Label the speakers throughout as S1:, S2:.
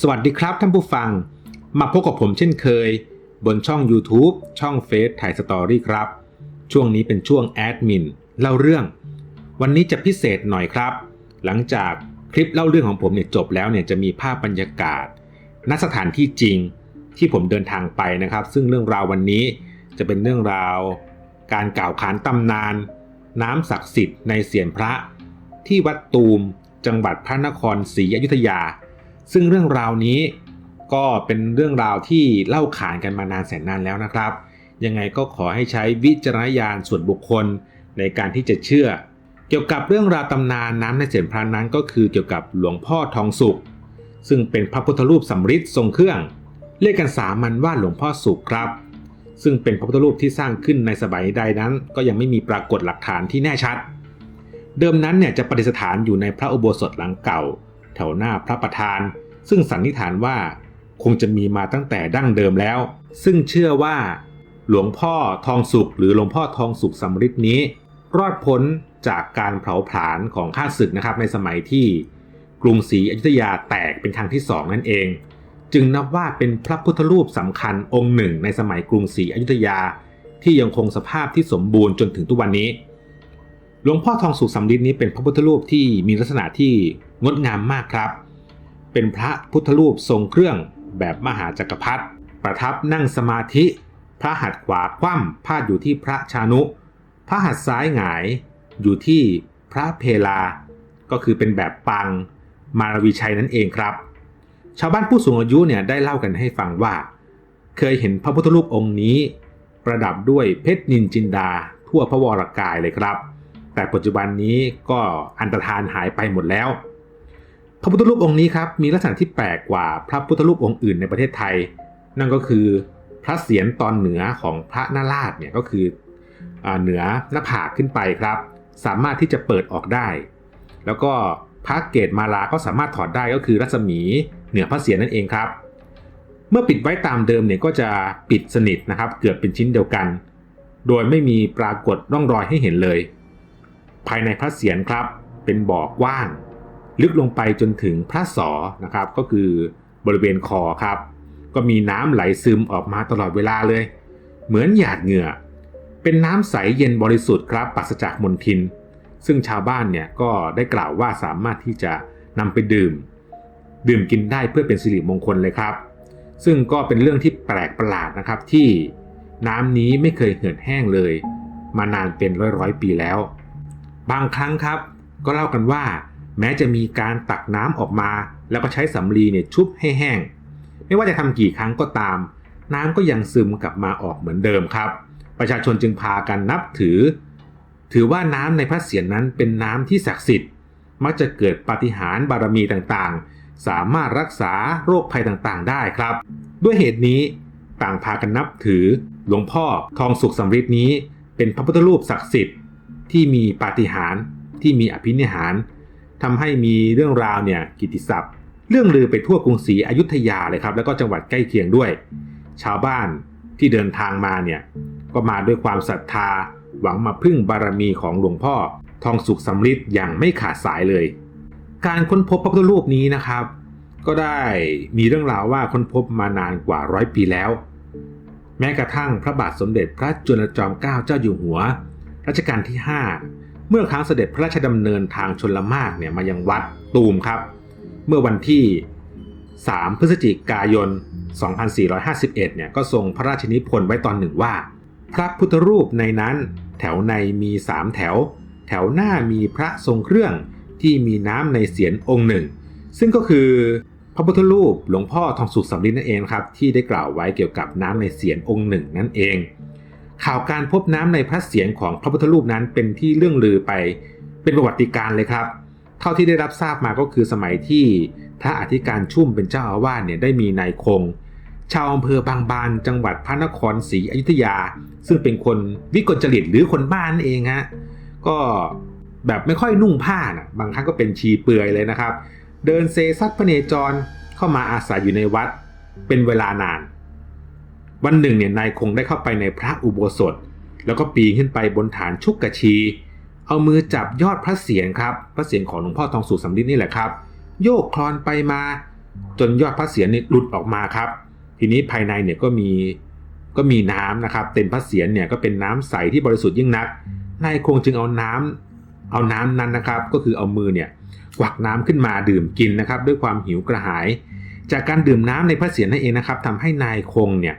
S1: สวัสดีครับท่านผู้ฟัง มาพบกับผมเช่นเคย บนช่อง YouTube ช่องเฟซถ่ายสตอรี่ครับ ช่วงนี้เป็นช่วงแอดมินเล่าเรื่อง วันนี้จะพิเศษหน่อยครับ หลังจากคลิปเล่าเรื่องของผมเนี่ยจบแล้วเนี่ยจะมีภาพบรรยากาศณสถานที่จริงที่ผมเดินทางไปนะครับ ซึ่งเรื่องราววันนี้จะเป็นเรื่องราว การกล่าวขานตำนาน น้ำศักดิ์สิทธิ์ในเสียนพระ ที่วัดตูมจังหวัดพระนครศรีอยุธยา ซึ่งเรื่องราวนี้ก็เป็นเรื่องราวที่เล่าขานกันมานานแสนนานแล้วนะครับ ยังไงก็ขอให้ใช้วิจารณญาณส่วนบุคคลในการที่จะเชื่อ เกี่ยวกับเรื่องราวตำนานน้ำในเสียนพระนั้นก็คือเกี่ยวกับหลวงพ่อทองสุข ซึ่งเป็นพระพุทธรูปสำริดทรงเครื่อง เรียกกันสามัญว่าหลวงพ่อสุขครับ ซึ่งเป็นพระพุทธรูปที่สร้างขึ้นในสมัยใดนั้น ก็ยังไม่มีปรากฏหลักฐานที่แน่ชัด เดิมนั้นเนี่ยจะประดิษฐานอยู่ในพระอุโบสถหลังเก่า แถวหน้าพระประธาน ซึ่งสันนิษฐานว่าคงจะมีมาตั้งแต่ดั้งเดิมแล้ว ซึ่งเชื่อว่า หลวงพ่อทองสุขหรือหลวงพ่อทองสุขสำริดนี้ รอดพ้นจากการเผาผลาญของข้าศึกนะครับในสมัยที่กรุงศรีอยุธยาแตกเป็นครั้งที่สองนั่นเอง จึงนับว่าเป็นพระพุทธรูปสำคัญองค์หนึ่งในสมัยกรุงศรีอยุธยา ที่ยังคงสภาพที่สมบูรณ์จนถึงทุกวันนี้หลวงพ่อทองสุขสำริดนี้เป็นพระพุทธรูปที่มีลักษณะที่ งดงามมากครับ เป็นพระพุทธรูปทรงเครื่องแบบมหาจักรพรรดิประทับนั่งสมาธิ พระหัตถ์ขวาคว่ำพาดอยู่ที่พระชานุ พระหัตถ์ซ้ายหงาย อยู่ที่พระเพลา ก็คือเป็นแบบปังมารวีชัยนั่นเองครับ ชาวบ้านผู้สูงอายุเนี่ยได้เล่ากันให้ฟังว่า เคยเห็นพระพุทธรูปองค์นี้ ประดับด้วยเพชรนินจินดา ทั่วพระวรากายเลยครับ แต่ปัจจุบันนี้ก็อันตรธานหายไปหมดแล้ว ระพุทธรูปองค์นี้ครับมีลักษณะที่แปลกกว่าพระพุทธรูปองค์อื่นในประเทศไทย นั่นก็คือพระเศียรตอนเหนือของพระนาราชเนี่ยก็คืออเหนือหน้าผากขึ้นไปครับ สามารถที่จะเปิดออกได้ แล้วก็พระเกตมาลาก็สามารถถอดได้ก็คือรัศมีเหนือพระเศียรนั่นเองครับ เมื่อปิดไว้ตามเดิมเนี่ยก็จะปิดสนิทนะครับ เกือบเป็นชิ้นเดียวกัน โดยไม่มีปรากฏร่องรอยให้เห็นเลย ภายในพระเศียรครับเป็นบ่อกว้าง ลึกลงไปจนถึงพระศอนะครับก็คือบริเวณคอครับ ก็มีน้ำไหลซึมออกมาตลอดเวลาเลย เหมือนหยาดเหงื่อ เป็นน้ำใสเย็นบริสุทธิ์ครับปราศจากมลทิน ซึ่งชาวบ้านเนี่ยก็ได้กล่าวว่าสามารถที่จะนำไปดื่ม ดื่มกินได้เพื่อเป็นสิริมงคลเลยครับ ซึ่งก็เป็นเรื่องที่แปลกประหลาดนะครับที่น้ำนี้ไม่เคยเหือดแห้งเลย มานานเป็นร้อยร้อยปีแล้ว บางครั้งครับ ก็เล่ากันว่า แม้จะมีการตักน้ำออกมา แล้วก็ใช้สำลีเนี่ยชุบให้แห้ง ไม่ว่าจะทำกี่ครั้งก็ตาม น้ำก็ยังซึมกลับมาออกเหมือนเดิมครับ ประชาชนจึงพากันนับถือ ถือว่าน้ำในพระเศียรนั้นเป็นน้ำที่ศักดิ์สิทธิ์ มักจะเกิดปาฏิหาริย์บารมีต่างๆ สามารถรักษาโรคภัยต่างๆ ได้ครับ ด้วยเหตุนี้ต่างพากันนับถือ หลวงพ่อทองสุขสำริดนี้ เป็นพระพุทธรูปศักดิ์สิทธิ์ที่มีปาฏิหาริย์ที่มีอภินิหาร ทำให้มีเรื่องราวเนี่ยกิตติศัพท์ เรื่องลือไปทั่วกรุงศรีอยุธยาเลยครับ แล้วก็จังหวัดใกล้เคียงด้วย ชาวบ้านที่เดินทางมาเนี่ยก็มาด้วยความศรัทธา หวังมาพึ่งบารมีของหลวงพ่อ ทองสุขสำริดอย่างไม่ขาดสายเลย การค้นพบพระพุทธรูปนี้นะครับ ก็ได้มีเรื่องราวว่าค้นพบมานานกว่าร้อยปีแล้ว แม้กระทั่งพระบาทสมเด็จพระจุลจอมเกล้าเจ้าอยู่หัว รัชกาลที่ 5 เมื่อครั้งเสด็จพระราชดำเนินทางชนละมากเนี่ยมายังวัดตูมครับ เมื่อวันที่ 3 พฤศจิกายน 2451 เนี่ยก็ทรงพระราชนิพนธ์ไว้ตอนหนึ่งว่า พระพุทธรูปในนั้นแถวในมี3แถว แถวหน้ามีพระทรงเครื่องที่มีน้ำในเสียนองค์หนึ่ง ซึ่งก็คือพระพุทธรูปหลวงพ่อทองสุขสำริดนั่นเองครับที่ได้กล่าวไว้เกี่ยวกับน้ำในเสียนองค์หนึ่งนั่นเอง ข่าวการพบน้ำในพระเศียรของพระพุทธรูปนั้นเป็นที่เรื่องลือไปเป็นประวัติการเลยครับ เท่าที่ได้รับทราบมาก็คือสมัยที่พระอธิการชุ่มเป็นเจ้าอาวาสเนี่ยได้มีนายคง ชาวอำเภอบางบานจังหวัดพระนครศรีอยุธยา ซึ่งเป็นคนวิกลจริตหรือคนบ้านนนเองฮะก็แบบไม่ค่อยนุ่งผ้านะบางครั้งก็เป็นชีเปลือยเลยนะครับ เดินเซซัดพระเนจรเข้ามาอาศัยอยู่ในวัดเป็นเวลานาน วันหนึ่งเนี่ยนายคงได้เข้าไปในพระอุโบสถ แล้วก็ปีนขึ้นไปบนฐานชุกกะชี เอามือจับยอดพระเศียรครับ พระเศียรของหลวงพ่อทองสุขสำริดนี่แหละครับ โยกคลอนไปมา จนยอดพระเศียรเนี่ยหลุดออกมาครับ ทีนี้ภายในเนี่ยก็มีก็มีน้ำนะครับ เต็มพระเศียรเนี่ยก็เป็นน้ำใสที่บริสุทธิ์ยิ่งนักนายคงจึงเอาน้ำเอาน้ำนั้นนะครับ ก็คือเอามือเนี่ยกวักน้ำขึ้นมาดื่มกินนะครับ ด้วยความหิวกระหาย จากการดื่มน้ำในพระเศียรนั่นเองนะครับทำให้นายคงเนี่ย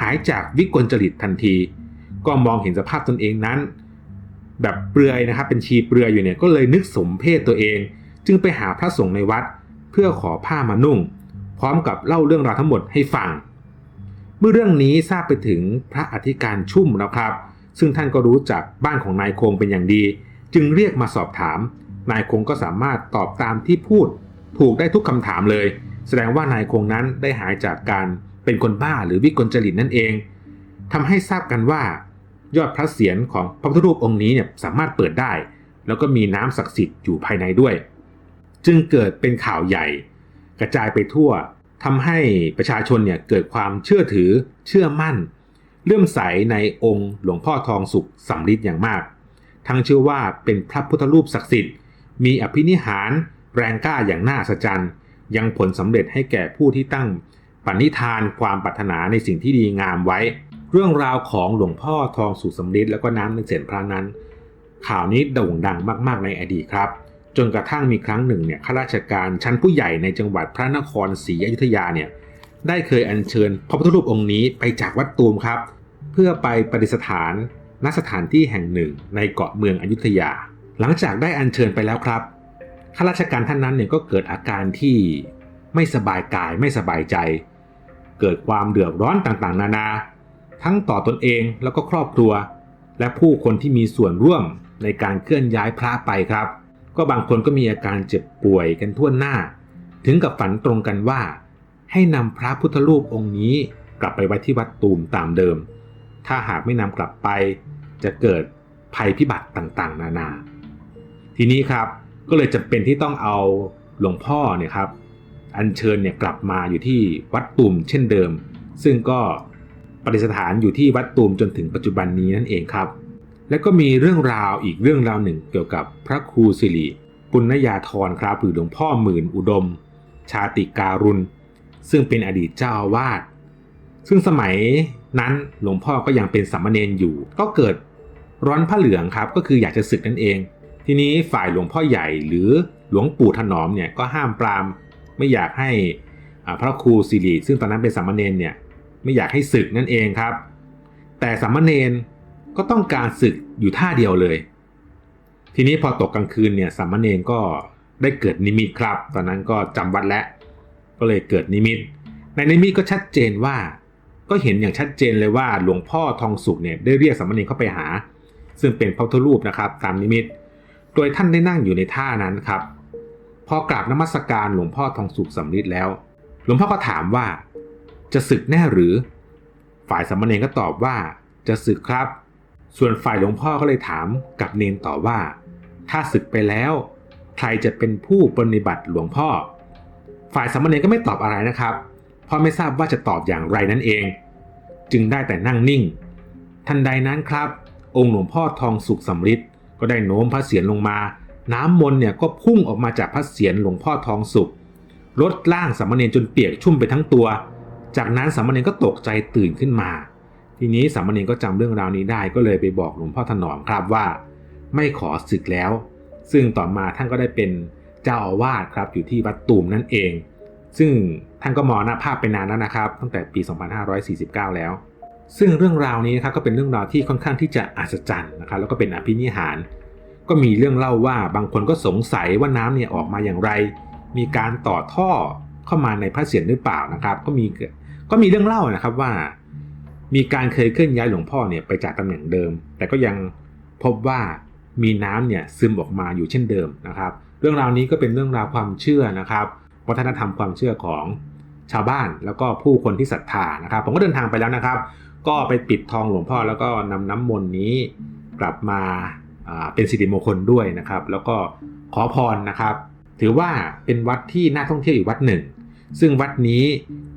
S1: หายจากวิกลจริตทันที ก็มองเห็นสภาพตนเองนั้น แบบเปลือยนะครับเป็นชีเปลือยอยู่เนี่ยก็เลยนึกสมเพศตัวเอง จึงไปหาพระสงฆ์ในวัดเพื่อขอผ้ามานุ่ง พร้อมกับเล่าเรื่องราวทั้งหมดให้ฟัง เมื่อเรื่องนี้ทราบไปถึงพระอธิการชุ่มแล้วครับ ซึ่งท่านก็รู้จักบ้านของนายคงเป็นอย่างดี จึงเรียกมาสอบถาม นายคงก็สามารถตอบตามที่พูด ถูกได้ทุกคำถามเลย แสดงว่านายคงนั้นได้หายจากการ เป็นคนบ้าหรือวิกลจริตนั่นเองทำให้ทราบกันว่ายอดพระเศียรของพระพุทธรูปองค์นี้เนี่ยสามารถเปิดได้ แล้วก็มีน้ำศักดิ์สิทธิ์อยู่ภายในด้วย จึงเกิดเป็นข่าวใหญ่ กระจายไปทั่วทำให้ประชาชนเนี่ยเกิดความเชื่อถือเชื่อมั่น เลื่อมใสในองค์หลวงพ่อทองสุขสำริดอย่างมาก ทั้งเชื่อว่าเป็นพระพุทธรูปศักดิ์สิทธิ์ มีอภินิหาร แรงกล้าอย่างน่าสัจจรรย์ยังผลสำเร็จให้แก่ผู้ที่ตั้ง ปณิธานความปรารถนาในสิ่งที่ดีงามไว้ เรื่องราวของหลวงพ่อทองสุขสำริดแล้วก็น้ำในเศษพระนั้น ข่าวนี้โด่งดังมาก ๆ ในอดีตครับ จนกระทั่งมีครั้งหนึ่งเนี่ยข้าราชการชั้นผู้ใหญ่ในจังหวัดพระนครศรีอยุธยาเนี่ยได้เคยอัญเชิญพระพุทธรูปองค์นี้ไปจากวัดตูมครับ เพื่อไปประดิษฐานณสถานที่แห่งหนึ่งในเกาะเมืองอยุธยา หลังจากได้อัญเชิญไปแล้วครับข้าราชการท่านนั้นเนี่ยก็เกิดอาการที่ไม่สบายกายไม่สบายใจ เกิดความเดือดร้อนต่างๆ นานา ทั้งต่อตนเองแล้วก็ครอบครัว และผู้คนที่มีส่วนร่วมในการเคลื่อนย้ายพระไปครับ ก็บางคนก็มีอาการเจ็บป่วยกันทั่วหน้า ถึงกับฝันตรงกันว่า ให้นำพระพุทธรูปองค์นี้กลับไปไว้ที่วัดตูมตามเดิม ถ้าหากไม่นำกลับไป จะเกิดภัยพิบัติต่างๆ นานา ทีนี้ครับก็เลยจำเป็นที่ต้องเอาหลวงพ่อเนี่ยครับ อัญเชิญเนี่ยกลับมาอยู่ที่วัดตูมเช่นเดิม ซึ่งก็ประดิษฐานอยู่ที่วัดตูมจนถึงปัจจุบันนี้นั่นเองครับ และก็มีเรื่องราวอีกเรื่องราวหนึ่งเกี่ยวกับพระครูสิริปุณยาธรครับหรือหลวงพ่อหมื่นอุดม ชาติการุณ ซึ่งเป็นอดีตเจ้าอาวาสซึ่งสมัยนั้นหลวงพ่อก็ยังเป็นสามเณรอยู่ ก็เกิดร้อนผ้าเหลืองครับก็คืออยากจะศึกนั่นเอง ทีนี้ฝ่ายหลวงพ่อใหญ่หรือหลวงปู่ถนอมเนี่ยก็ห้ามปราม ไม่อยากให้พระครูสิริซึ่งตอนนั้นเป็นสามเณรเนี่ยไม่อยากให้ศึกนั่นเองครับ แต่สามเณรก็ต้องการศึกอยู่ท่าเดียวเลย ทีนี้พอตกกลางคืนเนี่ยสามเณรก็ได้เกิดนิมิตครับ ตอนนั้นก็จำวัดแล้วก็เลยเกิดนิมิต ในนิมิตก็ชัดเจนว่า ก็เห็นอย่างชัดเจนเลยว่าหลวงพ่อทองสุขเนี่ยได้เรียกสามเณรเข้าไปหา ซึ่งเป็นพระพุทธรูปนะครับ ตามนิมิต โดยท่านได้นั่งอยู่ในท่านั้นครับ อกราบนมัสการหลวงพ่อทองสุขสำริดแล้ว หลวงพ่อก็ถามว่า จะศึกแน่หรือ ฝ่ายสามเณรก็ตอบว่า จะศึกครับ ส่วนฝ่ายหลวงพ่อก็เลยถามกับเนนต่อว่า ถ้าศึกไปแล้ว ใครจะเป็นผู้ปฏิบัติหลวงพ่อ ฝ่ายสามเณรก็ไม่ตอบอะไรนะครับเพราะไม่ทราบว่าจะตอบอย่างไรนั่นเอง จึงได้แต่นั่งนิ่ง ทันใดนั้นครับ องค์หลวงพ่อทองสุขสำริดก็ได้โน้มพระเศียรลงมา น้ำมนต์เนี่ยก็พุ่งออกมาจากพระเศียรหลวงพ่อทองสุขลดล่างสามเณรจนเปียกชุ่มไปทั้งตัว จากนั้นสามเณรก็ตกใจตื่นขึ้นมา ทีนี้สามเณรก็จำเรื่องราวนี้ได้ก็เลยไปบอกหลวงพ่อถนอมครับว่า ไม่ขอศึกแล้ว ซึ่งต่อมาท่านก็ได้เป็นเจ้าอาวาสครับอยู่ที่วัดตูมนั่นเอง ซึ่งท่านก็มรณภาพไปนานแล้วนะครับ ตั้งแต่ปี 2549 แล้ว ซึ่งเรื่องราวนี้นะครับก็เป็นเรื่องราวที่ค่อนข้างที่จะอัศจรรย์นะครับแล้วก็เป็นอภินิหาร ก็มีเรื่องเล่าว่าบางคนก็สงสัยว่าน้ำเนี่ยออกมาอย่างไร มีการต่อท่อเข้ามาในพระเศียรหรือเปล่านะครับ ก็มีก็มีเรื่องเล่านะครับว่า มีการเคยเคลื่อนย้ายหลวงพ่อเนี่ยไปจากตำแหน่งเดิม แต่ก็ยังพบว่ามีน้ำเนี่ยซึมออกมาอยู่เช่นเดิมนะครับ เรื่องราวนี้ก็เป็นเรื่องราวความเชื่อนะครับ วัฒนธรรมความเชื่อของชาวบ้านแล้วก็ผู้คนที่ศรัทธานะครับ ผมก็เดินทางไปแล้วนะครับ ก็ไปปิดทองหลวงพ่อแล้วก็นำน้ำมนต์นี้กลับมา เป็นสิริมงคลด้วยนะครับ แล้วก็ขอพรนะครับ ถือว่าเป็นวัดที่น่าท่องเที่ยวอีกวัดหนึ่ง ซึ่งวัดนี้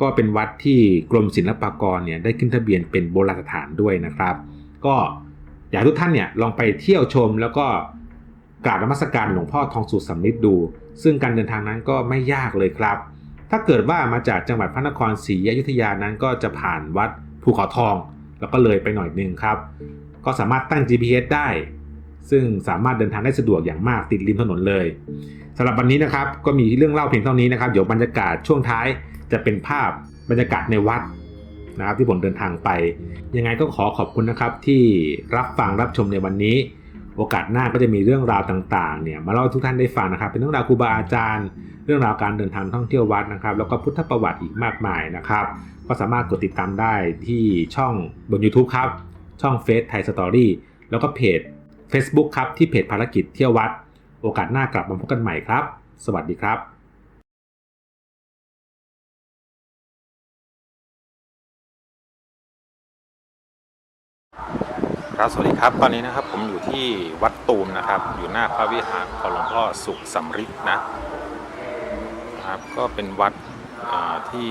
S1: ก็เป็นวัดที่กรมศิลปากรเนี่ยได้ขึ้นทะเบียนเป็นโบราณสถานด้วยนะครับ ก็อยากทุกท่านเนี่ยลองไปเที่ยวชมแล้วก็
S2: กราบนมัสการหลวงพ่อทองสุดสำลิดดู ซึ่งการเดินทางนั้นก็ไม่ยากเลยครับ ถ้าเกิดว่ามาจากจังหวัดพระนครศรีอยุธยานั้นก็จะผ่านวัดภูเขาทอง แล้วก็เลยไปหน่อยนึงครับ ก็สามารถตั้ง GPS ได้ ซึ่งสามารถเดินทางได้สะดวกอย่างมากติดริมถนนเลยสำหรับวันนี้นะครับก็มีเรื่องเล่าเพียงเท่านี้นะครับเดี๋ยวบรรยากาศช่วงท้ายจะเป็นภาพบรรยากาศในวัดนะครับที่ผมเดินทางไป ยังไงก็ขอขอบคุณนะครับที่รับฟังรับชมในวันนี้ โอกาสหน้าก็จะมีเรื่องราวต่างๆเนี่ยมาเล่าทุกท่านได้ฟังนะครับ เป็นเรื่องราวครูบาอาจารย์ เรื่องราวการเดินทางท่องเที่ยววัดนะครับ แล้วก็พุทธประวัติอีกมากมายนะครับ ก็สามารถกดติดตามได้ที่ช่องบน YouTube ครับช่องเฟซไทยสตอรี่แล้วก็เพจ Facebook ครับ ที่เพจภารกิจเที่ยววัด โอกาสหน้ากลับมาพบกันใหม่ครับ สวัสดีครับ
S1: ครับสวัสดีครับตอนนี้นะครับผมอยู่ที่วัดตูมนะครับ อยู่หน้าพระวิหารของหลวงพ่อสุขสำริดนะนะครับก็เป็นวัดที่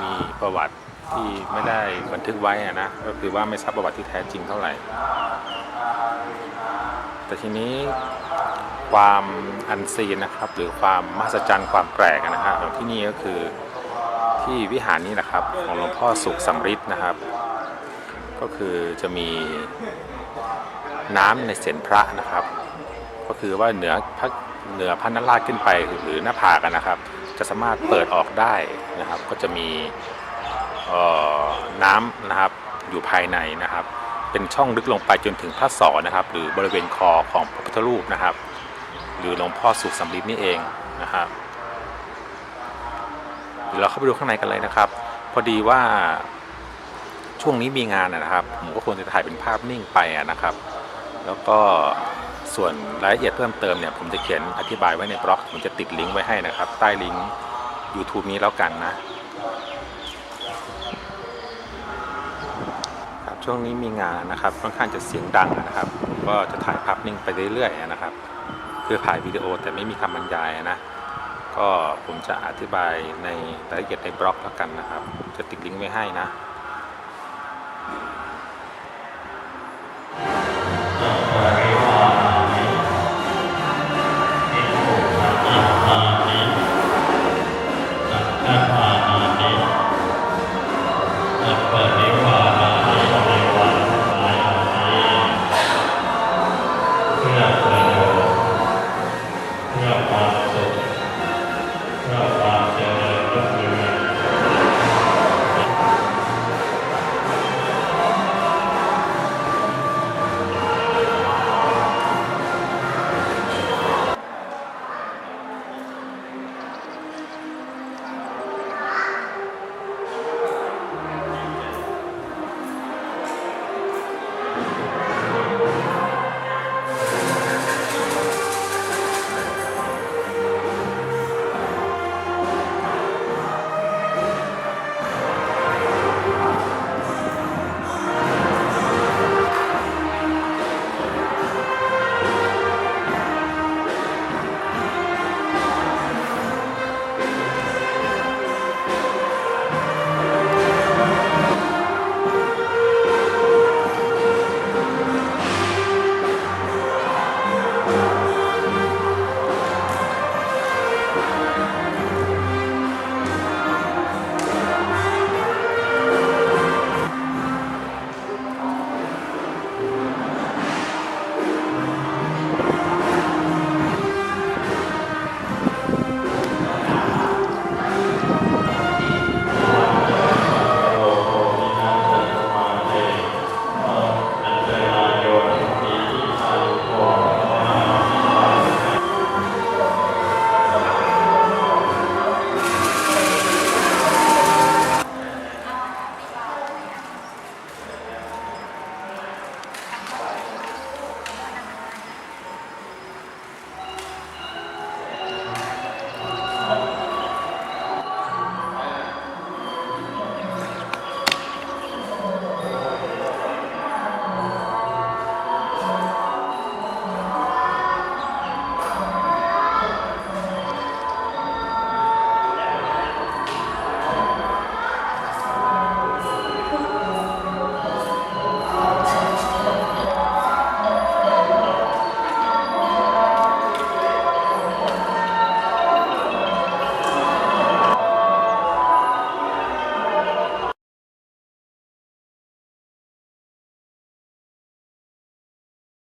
S1: มีประวัติที่ไม่ได้บันทึกไว้นะก็คือว่าไม่ทราบประวัติที่แท้จริงเท่าไหร่ แต่ทีนี้ความอันซีนนะครับ หรือความมหัศจรรย์ความแปลกอะนะฮะของที่นี่ก็คือที่วิหารนี้นะครับของหลวงพ่อสุขสำริดนะครับ ก็คือจะมีน้ำในเศียรพระนะครับ ก็คือว่าเหนือพระเหนือพระนราชขึ้นไปหรือหน้าผากันนะครับ จะสามารถเปิดออกได้นะครับ ก็จะมีน้ำนะครับอยู่ภายในนะครับ เป็นช่องลึกลงไปจนถึงพระศรนะครับ หรือบริเวณคอของพระพุทธรูปนะครับ หรือหลวงพ่อสุขสำริดนี่เองนะครับเดี๋ยวเราเข้าไปดูข้างในกันเลยนะครับ พอดีว่าช่วงนี้มีงานนะครับ ผมก็ควรจะถ่ายเป็นภาพนิ่งไปนะครับ แล้วก็ส่วนรายละเอียดเพิ่มเติมเนี่ยผมจะเขียนอธิบายไว้ในบล็อกผมจะติดลิงก์ไว้ให้นะครับ ใต้ลิงก์ YouTube นี้แล้วกันนะ ช่วงนี้มีงานนะครับค่อนข้างจะเสียงดังนะครับผมก็จะถ่ายภาพนิ่งไปเรื่อยๆนะครับ คือถ่ายวิดีโอแต่ไม่มีคำบรรยายนะ ก็ผมจะอธิบายในรายละเอียดในบล็อกแล้วกันนะครับ จะติดลิงก์ไว้ให้นะ